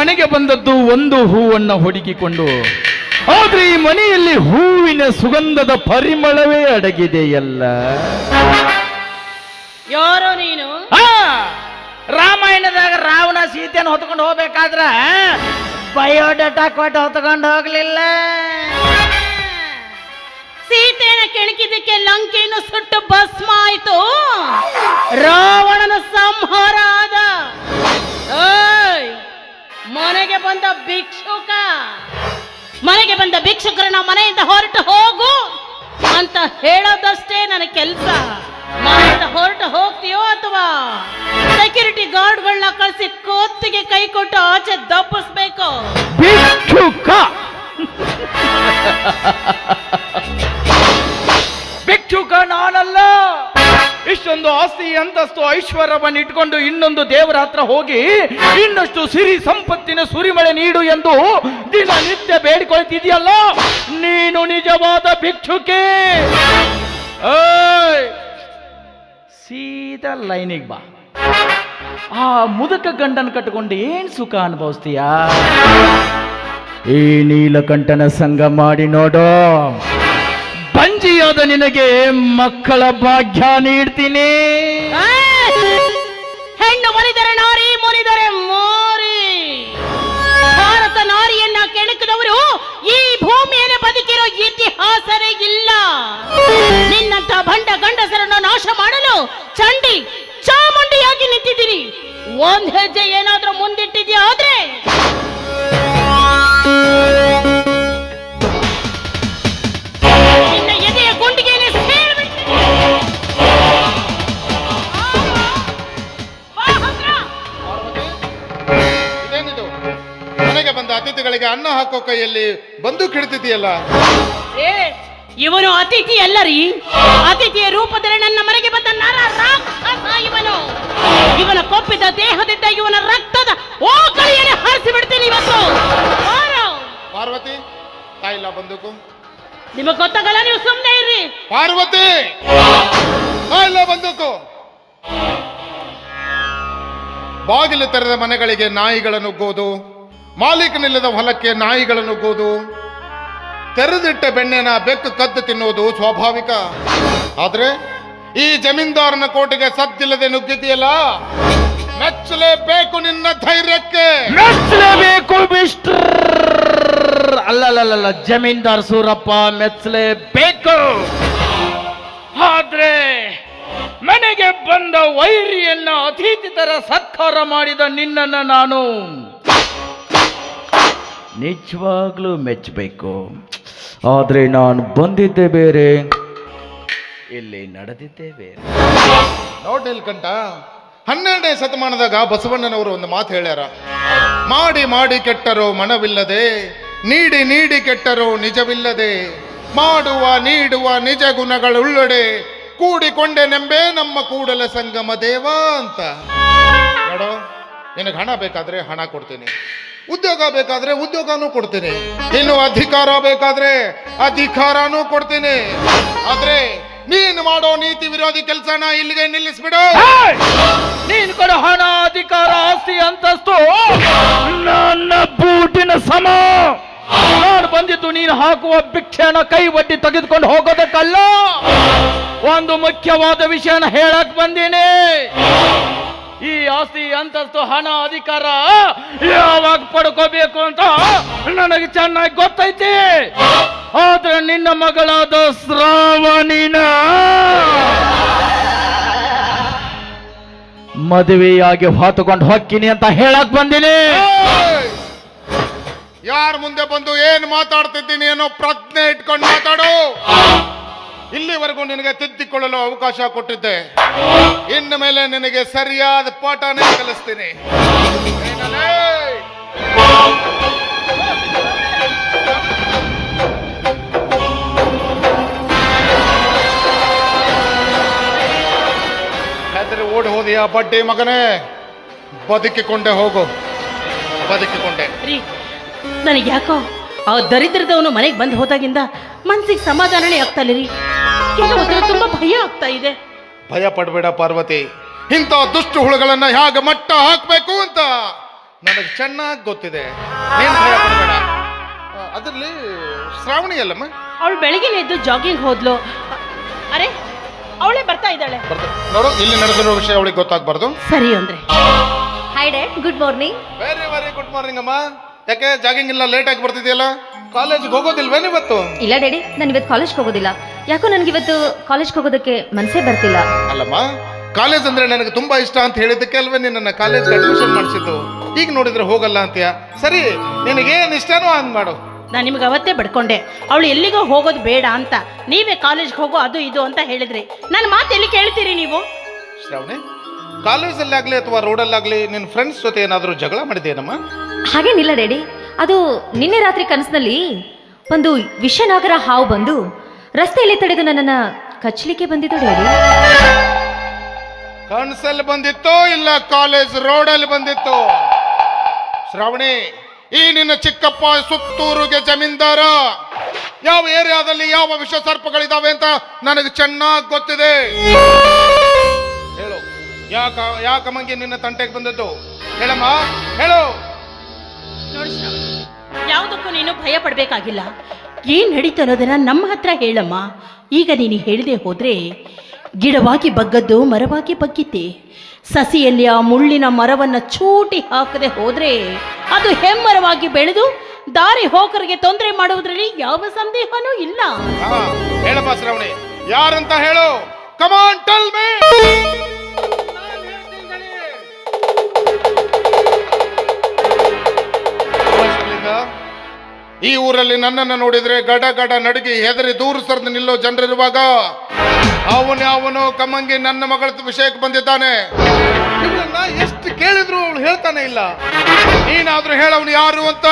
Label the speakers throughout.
Speaker 1: ಮನೆಗೆ ಬಂದದ್ದು ಒಂದು ಹೂವನ್ನು ಹುಡುಕಿಕೊಂಡು ಆದ್ರೆ ಈ ಮನೆಯಲ್ಲಿ ಹೂವಿನ ಸುಗಂಧದ ಪರಿಮಳವೇ ಅಡಗಿದೆಯಲ್ಲ
Speaker 2: ಯಾರು ನೀನು?
Speaker 1: ಆ, ರಾಮಾಯಣದಾಗ ರಾವಣ ಸೀತೆಯನ್ನು ಹೊತ್ಕೊಂಡು ಹೋಗ್ಬೇಕಾದ್ರ ಬಯೋಡಾಟಾ ಕೊಟ್ಟು ಹೊತ್ಕೊಂಡು ಹೋಗ್ಲಿಲ್ಲ.
Speaker 2: ಸೀತೆಯನ್ನು ಕೆಣಕಿದ್ದಕ್ಕೆ ಲಂಕೆಯನ್ನು ಸುಟ್ಟು ಭಸ್ಮ ಆಯ್ತು. ರಾವಣನ ಸಂಹಾರ ಆದ. ಮನೆಗೆ ಬಂದ ಭಿಕ್ಷುಕ. ಮನೆಗೆ ಬಂದ ಭಿಕ್ಷುಕರು ನಾವು ಮನೆಯಿಂದ ಹೊರಟು ಹೋಗು ಅಂತ ಹೇಳೋದಷ್ಟೇ ನನ್ನ ಕೆಲಸ. ಮನೆಯಿಂದ ಹೊರಟು ಹೋಗ್ತೀಯೋ ಅಥವಾ ಸೆಕ್ಯೂರಿಟಿ ಗಾರ್ಡ್ಗಳನ್ನ ಕಳಿಸಿ ಕೋತಿಗೆ ಕೈ ಕೊಟ್ಟು ಆಚೆ ದಪ್ಪಿಸ್ಬೇಕು?
Speaker 1: ಭಿಕ್ಷುಕ ಭಿಕ್ಷುಕ. ಇಷ್ಟೊಂದು ಆಸ್ತಿ ಅಂತಸ್ತು ಐಶ್ವರ್ಯವನ್ನು ಇಟ್ಕೊಂಡು ಇನ್ನೊಂದು ದೇವರ ಹತ್ರ ಹೋಗಿ ಇನ್ನಷ್ಟು ಸಿರಿ ಸಂಪತ್ತಿನ ಸುರಿಮಳೆ ನೀಡು ಎಂದು ದಿನನಿತ್ಯ ಬೇಡಿಕೊಳ್ತಿದೆಯಲ್ಲ? ನೀನು ನಿಜವಾದ ಭಿಕ್ಷುಕೆ! ಸೀದಾ ಲೈನಿಗೆ ಬಾ. ಆ ಮುದುಕ ಗಂಡನ ಕಟ್ಕೊಂಡು ಏನ್ ಸುಖ ಅನುಭವಿಸ್ತೀಯಾ? ಈ ನೀಲಕಂಠನ ಸಂಗ ಮಾಡಿ ನೋಡೋ. ಬಂಜಿಯಾದ ನಿನಗೆ? ಮಕ್ಕಳ ಭಾಗ್ಯ ನೀಡ್ತೀನಿ.
Speaker 2: ಹೆಣ್ಣು ಮುರಿದರೆ ನಾರಿ, ಮುರಿದರೆ ಮೋರಿ. ಭಾರತ ನಾರಿಯನ್ನ ಕೆಣಕಿದವರು ಈ ಭೂಮಿಯಲ್ಲಿ ಬದುಕಿರೋ ಇತಿಹಾಸವೇ ಇಲ್ಲ. ನಿನ್ನಂತ ಭಂಡ ಗಂಡಸರನ್ನು ನಾಶ ಮಾಡಲು ಚಂಡಿ ಚಾಮುಂಡಿಯಾಗಿ ನಿಂತಿದ್ದೀರಿ. ಒಂದ್ ಹೆಜ್ಜೆ ಏನಾದ್ರೂ ಮುಂದಿಟ್ಟಿದ್ಯಾ ಆದ್ರೆ?
Speaker 3: ಅತಿಥಿಗಳಿಗೆ ಅನ್ನ ಹಾಕೋ ಕೈಯಲ್ಲಿ ಬಂದು ಕಿಡ್ತಿದೆಯಲ್ಲ
Speaker 2: ಏ ಇವನು ಅತಿಥಿ ಅಲ್ಲ ರೀ. ಅತಿಥಿಯ ರೂಪದಲ್ಲಿ ನನ್ನ ಮನೆಗೆ ಬಂದ ನರ ರಾಕ್ಷಸ ಇವನು. ಇವನ ಕೊಪ್ಪಿದ ದೇಹದಿಂದ ಇವನ ರಕ್ತದ ಓಕಳಿಯನ್ನು ಹರಿಸಿ ಬಿಡ್ತೀನಿ ಇವತ್ತು. ಬಾರೋ.
Speaker 3: ಪಾರ್ವತಿ ತಾಯಿಲ್ಲ ಬಂದೂಕು.
Speaker 2: ನಿಮಗೆ ಗೊತ್ತಾಗಲ್ಲ ನೀವು ಸುಮ್ಮನೆ ಇರ್ರಿ.
Speaker 3: ಪಾರ್ವತಿ ತಾಯಿಲ್ಲ ಬಂದೂಕು. ಬಾಗಿಲು ತೆರೆದ ಮನೆಗಳಿಗೆ ನಾಯಿಗಳ ನುಗ್ಗೋದು ಮಾಲೀಕನಿಲ್ಲದ ಹೊಲಕ್ಕೆ ನಾಯಿಗಳನ್ನು ನುಗ್ಗೋದು ತೆರೆದಿಟ್ಟ ಬೆಣ್ಣೆನ ಬೆಕ್ಕು ಕದ್ದು ತಿನ್ನೋದು ಸ್ವಾಭಾವಿಕ. ಆದ್ರೆ ಈ ಜಮೀನ್ದಾರನ ಕೋಟೆಗೆ ಸದ್ದಿಲ್ಲದೆ ನುಗ್ಗಿದೆಯಲ್ಲ ಮೆಚ್ಚಲೇಬೇಕು ನಿನ್ನ ಧೈರ್ಯಕ್ಕೆ.
Speaker 1: ಮೆಚ್ಚಲೇಬೇಕು ಮಿಸ್ಟರ್. ಅಲ್ಲಲ್ಲಲ್ಲ ಜಮೀನ್ದಾರ್ ಸೂರಪ್ಪ, ಮೆಚ್ಚಲೇಬೇಕು. ಆದ್ರೆ ಮನೆಗೆ ಬಂದ ವೈರಿಯನ್ನ ಅತಿಥಿ ತರ ಸತ್ಕಾರ ಮಾಡಿದ ನಿನ್ನನ್ನ ನಾನು. ನಿಜವಾಗ್ಲೂ ಮೆಚ್ಚಬೇಕು. ಆದರೆ ನಾನು ಬಂದಿದ್ದೆ ಬೇರೆ. ಇಲ್ಲಿ ನಡೆದಿದ್ದೇ ಬೇರೆ.
Speaker 3: ನೋಡ್ ನಿಲ್ಕಂಠ, ಹನ್ನೆರಡನೇ ಶತಮಾನದಾಗ ಬಸವಣ್ಣನವರು ಒಂದು ಮಾತು ಹೇಳ್ಯಾರ. ಮಾಡಿ ಮಾಡಿ ಕೆಟ್ಟರೋ ಮನವಿಲ್ಲದೆ, ನೀಡಿ ನೀಡಿ ಕೆಟ್ಟರೋ ನಿಜವಿಲ್ಲದೆ, ಮಾಡುವ, ನೀಡುವ ನಿಜ ಗುಣಗಳುಳ್ಳಡೆ, ಕೂಡಿಕೊಂಡೆ ನೆಂಬೆ ನಮ್ಮ ಕೂಡಲ ಸಂಗಮ ದೇವ ಅಂತ. ನೋಡೋ, ನಿನಗೆ ಹಣ ಬೇಕಾದ್ರೆ ಹಣ ಕೊಡ್ತೀನಿ. ಉದ್ಯೋಗ ಬೇಕಾದ್ರೆ ಉದ್ಯೋಗನೂ ಕೊಡ್ತೀನಿ. ಇನ್ನು ಅಧಿಕಾರ ಬೇಕಾದ್ರೆ ಅಧಿಕಾರನೂ ಕೊಡ್ತೀನಿ. ಆದ್ರೆ ನೀನು ಮಾಡೋ ನೀತಿ ವಿರೋಧಿ ಕೆಲಸನ ಇಲ್ಲಿಗೆ ನಿಲ್ಲಿಸ್ಬಿಡು!
Speaker 1: ನೀನ್ ಕೊಡೋ ಹಣ, ಅಧಿಕಾರ, ಆಸ್ತಿ, ಅಂತಸ್ತು ನನ್ನ ಬೂಟಿನ ಸಮ. ನಾನು ಬಂದಿದ್ದು ನೀನು ಹಾಕುವ ಭಿಕ್ಷೆನ ಕೈ ಒಡ್ಡಿ ತೆಗೆದುಕೊಂಡು ಹೋಗೋದಕ್ಕಲ್ಲ. ಒಂದು ಮುಖ್ಯವಾದ ವಿಷಯನ ಹೇಳಕ್ ಬಂದೀನಿ. ಈ ಆಸ್ತಿ ಅಂತಸ್ತು ಹಣ ಅಧಿಕಾರ ಯಾವಾಗ ಪಡ್ಕೋಬೇಕು ಅಂತ ನನಗೆ ಚೆನ್ನಾಗಿ ಗೊತ್ತೈತಿ. ಆದ್ರೆ ನಿನ್ನ ಮಗಳಾದ ಶ್ರಾವಣಿನ ಮದುವೆಯಾಗಿ ಹೊತ್ತುಕೊಂಡು ಹೊಕ್ಕಿನಿ ಅಂತ ಹೇಳಕ್ ಬಂದಿನಿ.
Speaker 3: ಯಾರ ಮುಂದೆ ಬಂದು ಏನ್ ಮಾತಾಡ್ತಿದ್ದೀನಿ ಅನ್ನೋ ಪ್ರಜ್ಞೆ ಇಟ್ಕೊಂಡು ಮಾತಾಡು. ಇಲ್ಲಿವರೆಗೂ ನಿನಗೆ ತಿದ್ದಿಕೊಳ್ಳಲು ಅವಕಾಶ ಕೊಟ್ಟಿದ್ದೆ. ಇನ್ನು ಮೇಲೆ ನಿನಗೆ ಸರಿಯಾದ ಪಾಠನೇ ಕಲಿಸ್ತೀನಿ? ಓಡಿ ಹೋದಿಯಾ ಬಡ್ಡಿ ಮಗನೇ. ಬದುಕಿಕೊಂಡೆ ಹೋಗು. ಬದುಕಿಕೊಂಡೆ.
Speaker 2: ನನಗೆ ಯಾಕೋ ಆ ದರಿದ್ರದವನು ಮನೆಗೆ ಬಂದು ಹೋದಾಗಿಂದ ಮನ್ಸಿಗೆ ಸಮಾಧಾನನೇ ಆಗ್ತಾ ಇಲ್ಲ ರೀ ಕೆಲವೊಂದು ತುಂಬಾ ಭಯ ಆಗ್ತಾ ಇದೆ
Speaker 3: ಭಯ ಪಡಬೇಡ ಪಾರ್ವತಿ ಇಂಥ ದುಷ್ಟ ಹುಳುಗಳನ್ನ ಹೇಗೆ ಮಟ್ಟ ಹಾಕಬೇಕು ಅಂತ ನನಗೆ ಚೆನ್ನಾಗಿ ಗೊತ್ತಿದೆ. ನೀನ್ ಭಯ ಪಡಬೇಡ. ಅದರಲ್ಲಿ ಶ್ರಾವಣಿ ಅಲ್ಲಮ್ಮ?
Speaker 2: ಅವಳು ಬೆಳಗ್ಗೆ ಎದ್ದು ಜಾಗಿಂಗ್ ಹೋದ್ಲು. ಅರೆ ಅವಳೇ ಬರ್ತಾ ಇದ್ದಾಳೆ.
Speaker 3: ನೋಡು ಇಲ್ಲಿ ನಡೆದಿರೋ ವಿಷಯ ಅವಳಿಗೆ ಗೊತ್ತಾಗಬಾರ್ದು.
Speaker 2: ಸರಿ ಅಂದ್ರೆ.
Speaker 4: Hi dad good morning
Speaker 3: very very good morning ಅಮ್ಮ. ಯಾಕೆ ಜಾಗಿಂಗ್ ಇಲ್ಲ ಲೇಟ್ ಆಗಿ ಬರ್ತಿದೆಯಲ್ಲ? ಕಾಲೇಜ್ಗೆ ಹೋಗೋದಿಲ್ವೇನು ಇವತ್ತು?
Speaker 4: ಇಲ್ಲ ಡ್ಯಾಡಿ ನಾನು ಇವತ್ತು ಕಾಲೇಜ್ಗೆ ಹೋಗೋದಿಲ್ಲ. ಯಾಕೋ ನನಗೆ ಇವತ್ತು ಕಾಲೇಜ್ಗೆ ಹೋಗೋದಕ್ಕೆ ಮನಸ್ಸೇ ಬರ್ತಿಲ್ಲ.
Speaker 3: ಅಲ್ಲಮ್ಮ ಕಾಲೇಜ್ ಅಂದ್ರೆ ನನಗೆ ತುಂಬಾ ಇಷ್ಟ ಅಂತ ಹೇಳಿದ್ದಕ್ಕೆ ಅಲ್ವೇ ನಿನ್ನ ಕಾಲೇಜ್ಗೆ ಅಡ್ಮಿಷನ್ ಮಾಡಿಸಿದ್ದು. ಈಗ ನೋಡಿದ್ರೆ ಹೋಗಲ್ಲ ಅಂತೀಯ? ಸರಿ ನಿನಗೇನು ಇಷ್ಟನೋ ಹಂಗ್ ಮಾಡು.
Speaker 2: ನಾನು ನಿಮ್ಗೆ ಅವತ್ತೇ ಬಡ್ಕೊಂಡೆ. ಅವಳು ಎಲ್ಲಿಗೋ ಹೋಗೋದು ಬೇಡ ಅಂತ. ನೀವೇ ಕಾಲೇಜ್ಗೆ ಹೋಗೋ ಅದು ಇದು ಅಂತ ಹೇಳಿದ್ರಿ. ನನ್ನ ಮಾತು ಎಲ್ಲಿ ಕೇಳ್ತೀರಿ ನೀವು?
Speaker 3: ಶ್ರಾವಣಿ ಕಾಲೇಜಲ್ಲಾಗ್ಲಿ ಅಥವಾ ರೋಡಲ್ಲಾಗ್ಲಿ ನಿನ್ನ ಫ್ರೆಂಡ್ಸ್ ಜೊತೆ ಏನಾದರೂ ಜಗಳ ಮಾಡಿದೇನಮ್ಮ
Speaker 4: ಹಾಗೇನಿಲ್ಲ ಡ್ಯಾಡಿ. ಅದು ನಿನ್ನೆ ರಾತ್ರಿ ಕನಸಿನಲ್ಲಿ ಒಂದು ವಿಷನಾಗರ ಹಾವು ಬಂದು ರಸ್ತೆಯಲ್ಲಿ ತಡೆದು ನನ್ನನ್ನು ಕಚ್ಚಲಿಕ್ಕೆ ಬಂದಿದ್ದು ಡ್ಯಾಡಿ.
Speaker 3: ಕನಸಲ್ಲಿ ಬಂದಿತ್ತೋ ಇಲ್ಲ ಕಾಲೇಜ್ ರೋಡಲ್ಲಿ ಬಂದಿತ್ತು? ಶ್ರಾವಣಿ, ಈ ನಿನ್ನ ಚಿಕ್ಕಪ್ಪ ಸುತ್ತೂರುಗೆ ಜಮೀನ್ದಾರ. ಯಾವ ಏರಿಯಾದಲ್ಲಿ ಯಾವ ವಿಷ ಸರ್ಪಗಳಿದಾವೆ ಅಂತ ನನಗೆ ಚೆನ್ನಾಗಿ ಗೊತ್ತಿದೆ. ಹೇಳು. ಯಾಕ ಯಾಕಮ್ಮಂಗೆ ನಿನ್ನ ತಂಟೆಗೆ ಬಂದದ್ದು? ಹೇಳಮ್ಮ, ಹೇಳು.
Speaker 2: ಯಾವುದಕ್ಕೂ ನೀನು ಭಯ ಪಡಬೇಕಾಗಿಲ್ಲ. ಏನು ನಡೀತು ಅನ್ನೋದನ್ನು ನಮ್ಮ ಹತ್ರ ಹೇಳಮ್ಮ. ಈಗ ನೀನು ಹೇಳದೆ ಹೋದ್ರೆ, ಗಿಡವಾಗಿ ಬಗ್ಗದ್ದು ಮರವಾಗಿ ಬಗ್ಗಿತ್ತೆ ಸಸಿಯಲ್ಲಿ ಆ ಮುಳ್ಳಿನ ಮರವನ್ನ ಚೂಟಿ ಹಾಕದೆ ಹೋದ್ರೆ, ಅದು ಹೆಮ್ಮರವಾಗಿ ಬೆಳೆದು ದಾರಿ ಹೋಕರಿಗೆ ತೊಂದರೆ ಮಾಡುವುದರಲ್ಲಿ ಯಾವ ಸಂದೇಹನೂ ಇಲ್ಲ.
Speaker 3: ಹೇಳಪ್ಪ ಶ್ರಾವಣಿ, ಯಾರಂತ ಹೇಳು? ಕಮಾನ್ ಟೆಲ್ ಮೀ ಈ ಊರಲ್ಲಿ ನನ್ನನ್ನು ನೋಡಿದ್ರೆ ಗಡ ಗಡ ನಡುಗಿ ಹೆದರಿ ದೂರ ಸರಿದು ನಿಲ್ಲೋ ಜನರಿರುವಾಗ ಅವನು ಅವನು ಕಮ್ಮಂಗಿ ನನ್ನ ಮಗಳ ವಿಷಯಕ್ಕೆ ಬಂದಿದ್ದಾನೆ. ಎಷ್ಟು ಕೇಳಿದ್ರು ಅವಳು ಹೇಳ್ತಾನೆ ಇಲ್ಲ. ನೀನಾದ್ರೂ ಹೇಳವನು ಯಾರು ಅಂತ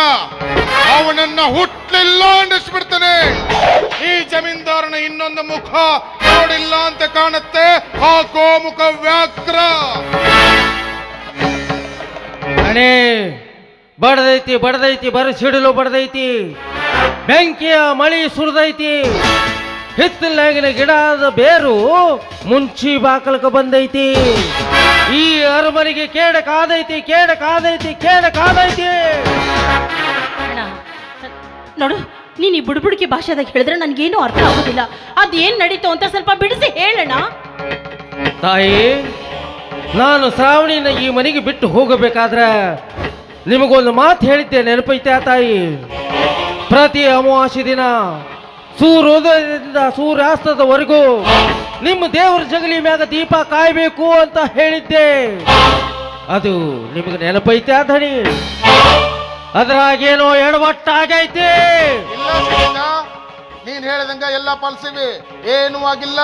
Speaker 3: ಅವನನ್ನ ಹುಟ್ಟಲಿಲ್ಲ ಅನ್ನಿಸ್ಬಿಡ್ತಾನೆ. ಈ ಜಮೀನ್ದಾರನ ಇನ್ನೊಂದು ಮುಖ ನೋಡಿಲ್ಲ ಅಂತ ಕಾಣುತ್ತೆ. ಆ ಕೋಮುಖ ವ್ಯಾಕ್ರ
Speaker 5: ಬಡದೈತಿ ಬಡದೈತಿ ಬರ ಸಿಡಿಲು ಬಡದೈತಿ. ಬೆಂಕಿಯ ಮಳಿ ಸುರಿದೈತಿ. ಹಿತ್ತಲಾಗಿನ ಗಿಡದ ಬೇರು ಮುಂಚಿ ಬಾಕಲಕ ಬಂದೈತಿ. ಈ ಅರಮನೆಗೆ ಕೇಡ ಕಾದೈತಿ ಕೇಡ ಕಾದೈತಿ ಕೇಡ ಕಾದೈತಿ
Speaker 2: ನೋಡು ನೀನು ಈ ಬುಡ್ಬುಡಿಕೆ ಭಾಷೆದಾಗ ಹೇಳಿದ್ರೆ ನನಗೇನು ಅರ್ಥ ಆಗೋದಿಲ್ಲ. ಅದೇನ್ ನಡೀತು ಅಂತ ಸ್ವಲ್ಪ ಬಿಡಿಸಿ ಹೇಳೋಣ
Speaker 5: ತಾಯಿ ನಾನು ಶ್ರಾವಣಿನ ಈ ಮನೆಗೆ ಬಿಟ್ಟು ಹೋಗಬೇಕಾದ್ರೆ ನಿಮಗೊಂದು ಮಾತು ಹೇಳಿದ್ದೆ ನೆನಪೈತೆ ಆ ತಾಯಿ. ಪ್ರತಿ ಅಮಾವಾಸ್ಯ ದಿನ ಸೂರ್ಯೋದಯದಿಂದ ಸೂರ್ಯಾಸ್ತದವರೆಗೂ ನಿಮ್ಮ ದೇವರ ಜಗಲಿ ಮ್ಯಾಗ ದೀಪ ಕಾಯಬೇಕು ಅಂತ ಹೇಳಿದ್ದೆ. ಅದು ನಿಮಗೆ ನೆನಪೈತೆ ಆ ಧಣಿ ಅದ್ರಾಗೇನೋ ಎಡವಟ್ಟಾಗೈತೆ.
Speaker 3: ನೀನ್ ಹೇಳಿದಂಗ ಎಲ್ಲ ಪಾಲಿಸಿವಿ. ಏನೂ ಆಗಿಲ್ಲ.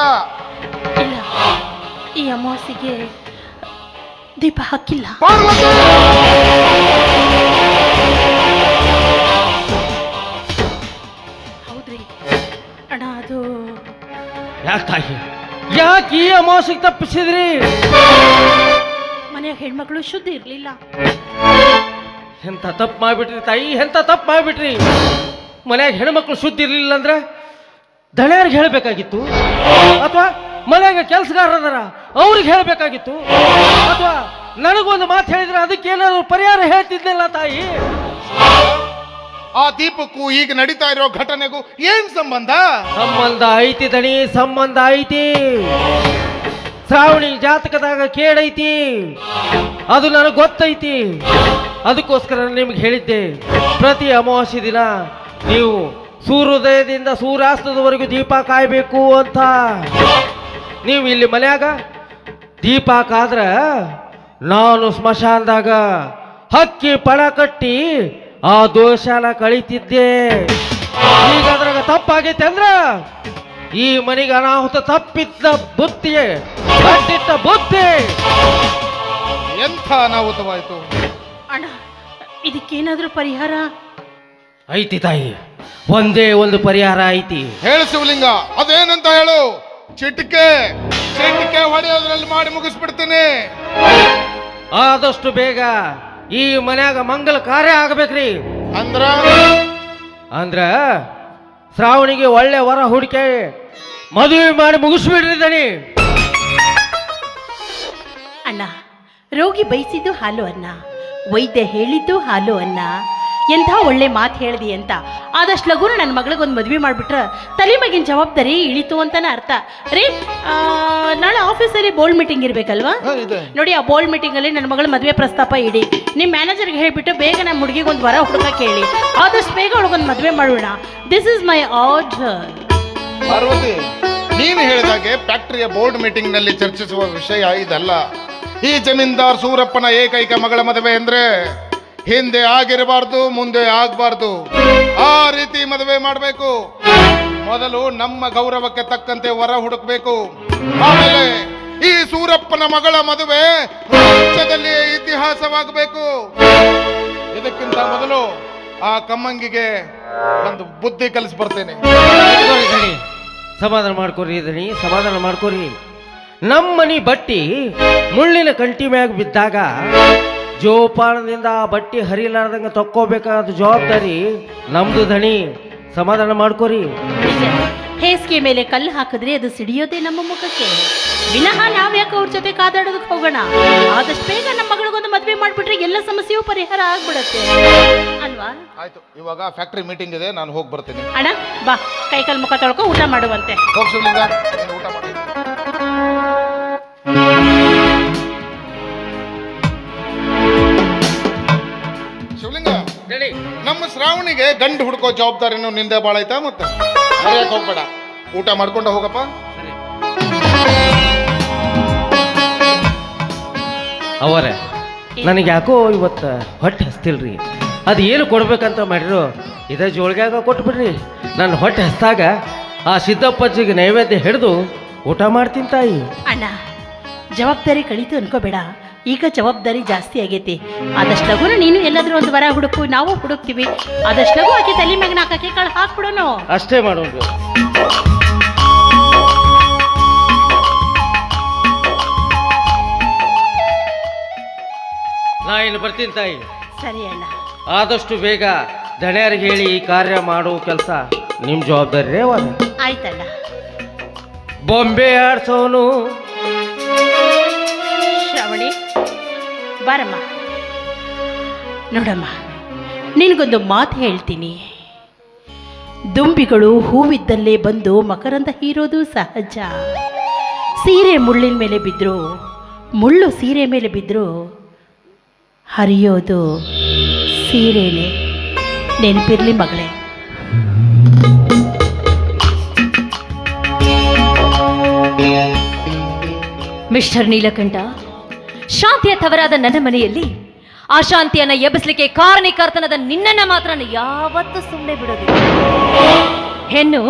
Speaker 2: ಈ ಅಮಾವಾಸ್ಯೆಗೆ ದೀಪ ಹಾಕಿಲ್ಲ. ಹೌದ್ರಿ. ಅಣ್ಣ ಅದು
Speaker 5: ಯಾಕೆ ತಾಯಿ? ಯಾಕೆ ಈ ಅಮಾವಾಸ್ಯೆಗೆ ತಪ್ಪಿಸಿದ್ರಿ?
Speaker 2: ಮನೆಯಾಗ ಹೆಣ್ಮಕ್ಳು ಶುದ್ಧ ಇರಲಿಲ್ಲ.
Speaker 5: ಎಂಥ ತಪ್ಪು ಮಾಡಿಬಿಟ್ರಿ ತಾಯಿ? ಎಂಥ ತಪ್ಪು ಮಾಡಿಬಿಟ್ರಿ? ಮನ್ಯಾಗ ಹೆಣ್ಮಕ್ಳು ಶುದ್ಧ ಇರಲಿಲ್ಲ ಅಂದ್ರೆ ದಳ್ಯಾರಿಗೆ ಹೇಳಬೇಕಾಗಿತ್ತು? ಅಥವಾ ಮನ್ಯಾಗ ಕೆಲಸಗಾರರ ಅವ್ರಿಗೆ ಹೇಳಬೇಕಾಗಿತ್ತು. ಅಥವಾ ನನಗೊಂದು ಮಾತು ಹೇಳಿದ್ರೆ ಅದಕ್ಕೆ ಏನಾದ್ರು ಪರಿಹಾರ ಹೇಳ್ತಿದ್ದಿಲ್ಲ ತಾಯಿ?
Speaker 3: ಆ ದೀಪಕ್ಕೂ ಈಗ ನಡೀತಾ ಇರೋ ಘಟನೆಗೂ ಏನ್ ಸಂಬಂಧ?
Speaker 5: ಸಂಬಂಧ ಐತಿ ದಣಿ ಸಂಬಂಧ ಐತಿ. ಶ್ರಾವಣಿ ಜಾತಕದಾಗ ಕೇಳೈತಿ ಅದು ನನಗೆ ಗೊತ್ತೈತಿ. ಅದಕ್ಕೋಸ್ಕರ ನಿಮ್ಗೆ ಹೇಳಿದ್ದೆ ಪ್ರತಿ ಅಮಾವಾಸ್ಯೆ ದಿನ ನೀವು ಸೂರ್ಯೋದಯದಿಂದ ಸೂರ್ಯಾಸ್ತದವರೆಗೂ ದೀಪ ಕಾಯಬೇಕು ಅಂತ. ನೀವು ಇಲ್ಲಿ ಮನ್ಯಾಗ? ದೀಪ ಹಾಕಾದ್ರೆ ನಾನು ಸ್ಮಶಾನದಾಗ ಹಕ್ಕಿ ಪಣ ಕಟ್ಟಿ ಆ ದೋಷನ ಕಳೀತಿದ್ದೆ. ಈಗ ಅದ್ರಾಗ ತಪ್ಪಾಗೈತೆ ಅಂದ್ರ ಈ ಮನೆಗೆ ಅನಾಹುತ ತಪ್ಪಿದ್ದ ಬುತ್ತಿ ಕಟ್ಟಿದ್ದ ಬುತ್ತಿ
Speaker 3: ಎಂಥ ಅನಾಹುತವಾಯ್ತು?
Speaker 2: ಅಣ್ಣ ಇದಕ್ಕೇನಾದ್ರೂ ಪರಿಹಾರ?
Speaker 5: ಐತಿ ತಾಯಿ ಒಂದೇ ಒಂದು ಪರಿಹಾರ ಐತಿ.
Speaker 3: ಹೇಳು ಶಿವಲಿಂಗ ಅದೇನಂತ ಹೇಳು? ಚಿಟಿಕೆ ಚಿಟಿಕೆ ಹೊಡೆಯೋದ್ರಲ್ಲಿ ಮಾಡಿ ಮುಗಿಸ್ಬಿಡ್ತೀನಿ.
Speaker 5: ಆದಷ್ಟು ಬೇಗ ಈ ಮನ್ಯಾಗ ಮಂಗಲ ಕಾರ್ಯ ಆಗ್ಬೇಕ್ರಿ.
Speaker 3: ಅಂದ್ರ?
Speaker 5: ಅಂದ್ರ ಶ್ರಾವಣಿಗೆ ಒಳ್ಳೆ ವರ ಹುಡುಕೆ ಮದುವೆ ಮಾಡಿ ಮುಗಿಸ್ಬಿಡ್ರಿ ದಣಿ.
Speaker 2: ಅಣ್ಣ ರೋಗಿ ಬಯಸಿದ್ದು ಹಾಲು ಅನ್ನ ವೈದ್ಯ ಹೇಳಿದ್ದು ಹಾಲು ಅನ್ನ ಎಂಥ ಒಳ್ಳೆ ಮಾತು ಹೇಳ್ದಿ ಅಂತ. ಆದಷ್ಟು ಲಘುನ ನನ್ನ ಮಗಳಿಗೊಂದು ಮದುವೆ ಮಾಡಿಬಿಟ್ರೆ ತಲೆ ಮಗಿನ ಜವಾಬ್ದಾರಿ ಇಳಿತು ಅಂತಾನೆ ಅರ್ಥ. ರೀ ನಾಳೆ ಆಫೀಸಲ್ಲಿ ಬೋರ್ಡ್ ಮೀಟಿಂಗ್ ಇರಬೇಕಲ್ವಾ? ನೋಡಿ ಆ ಬೋಲ್ಡ್ ಮೀಟಿಂಗಲ್ಲಿ ನನ್ನ ಮಗಳ ಮದುವೆ ಪ್ರಸ್ತಾಪ ಇಡಿ. ನಿಮ್ಮ ಮ್ಯಾನೇಜರ್ಗೆ ಹೇಳಿಬಿಟ್ಟು ಬೇಗ ನಮ್ಮ ಹುಡುಗಿಗೆ ಒಂದು ವರ ಹುಡುಗ ಕೇಳಿ. ಆದಷ್ಟು ಬೇಗ ಅವಳಿಗೊಂದು ಮದುವೆ ಮಾಡೋಣ. This is my order
Speaker 3: Parvati ನೀನು ಹೇಳಿದಾಗೆ ಫ್ಯಾಕ್ಟರಿಯ ಬೋರ್ಡ್ ಮೀಟಿಂಗ್ನಲ್ಲಿ ಚರ್ಚಿಸುವ ವಿಷಯ ಇದಲ್ಲ. ಈ ಜಮೀನ್ದಾರ್ ಸೂರಪ್ಪನ ಏಕೈಕ ಮಗಳ ಮದುವೆ ಅಂದ್ರೆ ಹಿಂದೆ ಆಗಿರಬಾರ್ದು, ಮುಂದೆ ಆಗಬಾರ್ದು. ಆ ರೀತಿ ಮದುವೆ ಮಾಡಬೇಕು. ಮೊದಲು ನಮ್ಮ ಗೌರವಕ್ಕೆ ತಕ್ಕಂತೆ ವರ ಹುಡುಕಬೇಕು. ಆಮೇಲೆ ಈ ಸೂರಪ್ಪನ ಮಗಳ ಮದುವೆ ರಾಜ್ಯದಲ್ಲಿ ಇತಿಹಾಸವಾಗಬೇಕು. ಇದಕ್ಕಿಂತ ಮೊದಲು ಆ ಕಮ್ಮಂಗಿಗೆ ಒಂದು ಬುದ್ಧಿ ಕಲಿಸಿ ಬರ್ತೇನೆ.
Speaker 5: ಸಮಾಧಾನ ಮಾಡ್ಕೊರಿ ದಣಿ ಸಮಾಧಾನ ಮಾಡ್ಕೊರಿ. ನಮ್ಮನಿ ಬಟ್ಟಿ ಮುಳ್ಳಿನ ಕಂಟಿ ಮ್ಯಾಗ ಬಿದ್ದಾಗ ಜೋಪಾನದಿಂದ ಆ ಬಟ್ಟಿ ಹರಿಲಾರ್ದಂಗ ತಕ್ಕೋಬೇಕಾದ ಜವಾಬ್ದಾರಿ ನಮ್ದು ಧಣಿ ಸಮಾಧಾನ ಮಾಡ್ಕೋರಿ.
Speaker 2: ಹೇಸಿಗೆ ಮೇಲೆ ಕಲ್ಲು ಹಾಕಿದ್ರೆ ಅದು ಸಿಡಿಯೋದೇ ನಮ್ಮ ಮುಖಕ್ಕೆ. ವಿನಃ ನಾವ್ಯಾಕೆ ಅವ್ರ ಜೊತೆ ಕಾದಾಡೋದಕ್ಕೆ ಹೋಗೋಣ? ಆದಷ್ಟು ಬೇಗ ನಮ್ಮ ಮಗಳಿಗೊಂದು ಮದುವೆ ಮಾಡಿಬಿಟ್ರೆ ಎಲ್ಲ ಸಮಸ್ಯೆಯೂ ಪರಿಹಾರ ಆಗ್ಬಿಡತ್ತೆ. ಅಲ್ವಾ?
Speaker 3: ಆಯ್ತು ಇವಾಗ ಫ್ಯಾಕ್ಟರಿ ಮೀಟಿಂಗ್ ಇದೆ ನಾನು ಹೋಗಿ ಬರ್ತೀನಿ.
Speaker 2: ಅಣ್ಣ ಬಾ. ಕೈ ಕಾಲು ಮುಖ ತೊಳ್ಕೊ ಊಟ ಮಾಡುವಂತೆ.
Speaker 3: ಹೋಗ್ ಶಿವಲಿಂಗ ನೀನು ಊಟ ಮಾಡಿ. ನಮ್ಮ ಶ್ರಾವಣಿಗೆ ಗಂಡು ಹುಡ್ಕೋ ಜವಾಬ್ದಾರಿನೂ ನಿಂದೆ ಬಾಳ ಐತ ಮತ್ತೆ? ಮರ್ಯಾಕ್ ಹೋಗ್ಬೇಡ. ಊಟ ಮಾಡ್ಕೊಂಡು ಹೋಗಪ್ಪ.
Speaker 5: ಅವರೇ ನನಗೆ ಯಾಕೋ ಇವತ್ತು ಹೊಟ್ಟೆ ಹಸ್ತಿಲ್ರಿ. ಅದು ಏನು ಕೊಡ್ಬೇಕಂತ ಮಾಡಿರು ಇದೇ ಜೋಳಿಗ್ಯಾಗ ಕೊಟ್ಬಿಡ್ರಿ. ನನ್ನ ಹೊಟ್ಟೆ ಹಸ್ತಾಗ ಆ ಸಿದ್ದಪ್ಪಜ್ಜಿಗೆ ನೈವೇದ್ಯ ಹಿಡಿದು ಊಟ ಮಾಡ್ತೀನಿ ತಾಯಿ.
Speaker 2: ಅಣ್ಣ ಜವಾಬ್ದಾರಿ ಕಳೀತು ಅನ್ಕೋಬೇಡ. ಈಗ ಜವಾಬ್ದಾರಿ ಜಾಸ್ತಿ ಆಗೈತಿ. ಆದಷ್ಟು ಲಘುನ ನೀನು ಎಲ್ಲಾದ್ರೂ ಒಂದು ವರ ಹುಡುಕು ನಾವು ಹುಡುಕ್ತೀವಿ. ಆದಷ್ಟು ಲಘು ಆಕೆ ತಲೆ ಮ್ಯಾಗ ನಾಲ್ಕಕ್ಕೆ ಕಾಳು ಹಾಕ್ಬಿಡೋನು.
Speaker 5: ಅಷ್ಟೇ ಮಾಡೋದು ನಾ ಇನ್ನು ಬರ್ತೀನಿ ತಾಯಿ.
Speaker 2: ಸರಿ ಅಲ್ಲ
Speaker 5: ಆದಷ್ಟು ಬೇಗ ದಣ್ಯಾರಿಗೆ ಹೇಳಿ ಈ ಕಾರ್ಯ ಮಾಡೋ ಕೆಲಸ ನಿಮ್ಮ ಜವಾಬ್ದಾರಿ
Speaker 2: ಆಯ್ತಣ್ಣ.
Speaker 5: ಬೊಂಬೆ ಆಡ್ಸೋನು
Speaker 2: ಶ್ರಾವಣಿ ಬಾರಮ್ಮ. ನೋಡಮ್ಮ, ನಿನಗೊಂದು ಮಾತು ಹೇಳ್ತೀನಿ. ದುಂಬಿಗಳು ಹೂವಿದ್ದಲ್ಲೇ ಬಂದು ಮಕರಂದ ಹೀರೋದು ಸಹಜ. ಸೀರೆ ಮುಳ್ಳಿನ ಮೇಲೆ ಬಿದ್ದರು ಮುಳ್ಳು ಸೀರೆ ಮೇಲೆ ಬಿದ್ದರು ಹರಿಯೋದು ಸೀರೆನೇ. ನೆನಪಿರಲಿ ಮಗಳೇ.
Speaker 4: ಮಿಸ್ಟರ್ ನೀಲಕಂಠ ಶಾಂತಿಯ ತವರಾದ ನನ್ನ ಮನೆಯಲ್ಲಿ ಆ ಶಾಂತಿಯನ್ನು ಎಬ್ಬಿಸ್ಲಿಕ್ಕೆ ಕಾರಣೀಕರ್ತನದ ನಿನ್ನನ್ನ ಮಾತ್ರ ಯಾವತ್ತು ಸುಮ್ಮನೆ ಬಿಡೋದು ಹೆಣ್ಣು,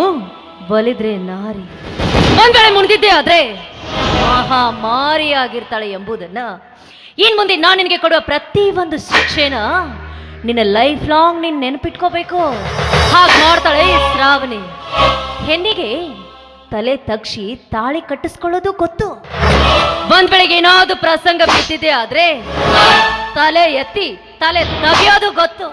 Speaker 4: ಬಲಿದ್ರೆ ನಾರಿ. ಒಂದ್ ಮುಂದಿದ್ದೆ ಆದ್ರೆ ಮಾರಿ ಮಾರಿಯಾಗಿರ್ತಾಳೆ ಎಂಬುದನ್ನ ಇನ್ ಮುಂದೆ ನಾನು ನಿನಗೆ ಕೊಡುವ ಪ್ರತಿ ಒಂದು ಶಿಕ್ಷೆನ ನಿನ್ನ ಲೈಫ್ ಲಾಂಗ್ ನೀನ್ ನೆನಪಿಟ್ಕೋಬೇಕು. ಹಾಗೆ ಮಾಡ್ತಾಳೆ ಶ್ರಾವಣಿ. ಹೆಣ್ಣಿಗೆ ತಲೆ ತಗ್ಸಿ ತಾಳಿ ಕಟ್ಟಿಸ್ಕೊಳ್ಳೋದು ಗೊತ್ತು. ಒಂದ್ ಬೆಳಿಗ್ಗೆ ಏನಾದ್ರು ಪ್ರಸಂಗ ಬಿದ್ದಿದೆ ಆದ್ರೆ ತಲೆ ಎತ್ತಿ ತಲೆ ತಗಿಯೋದು ಗೊತ್ತು.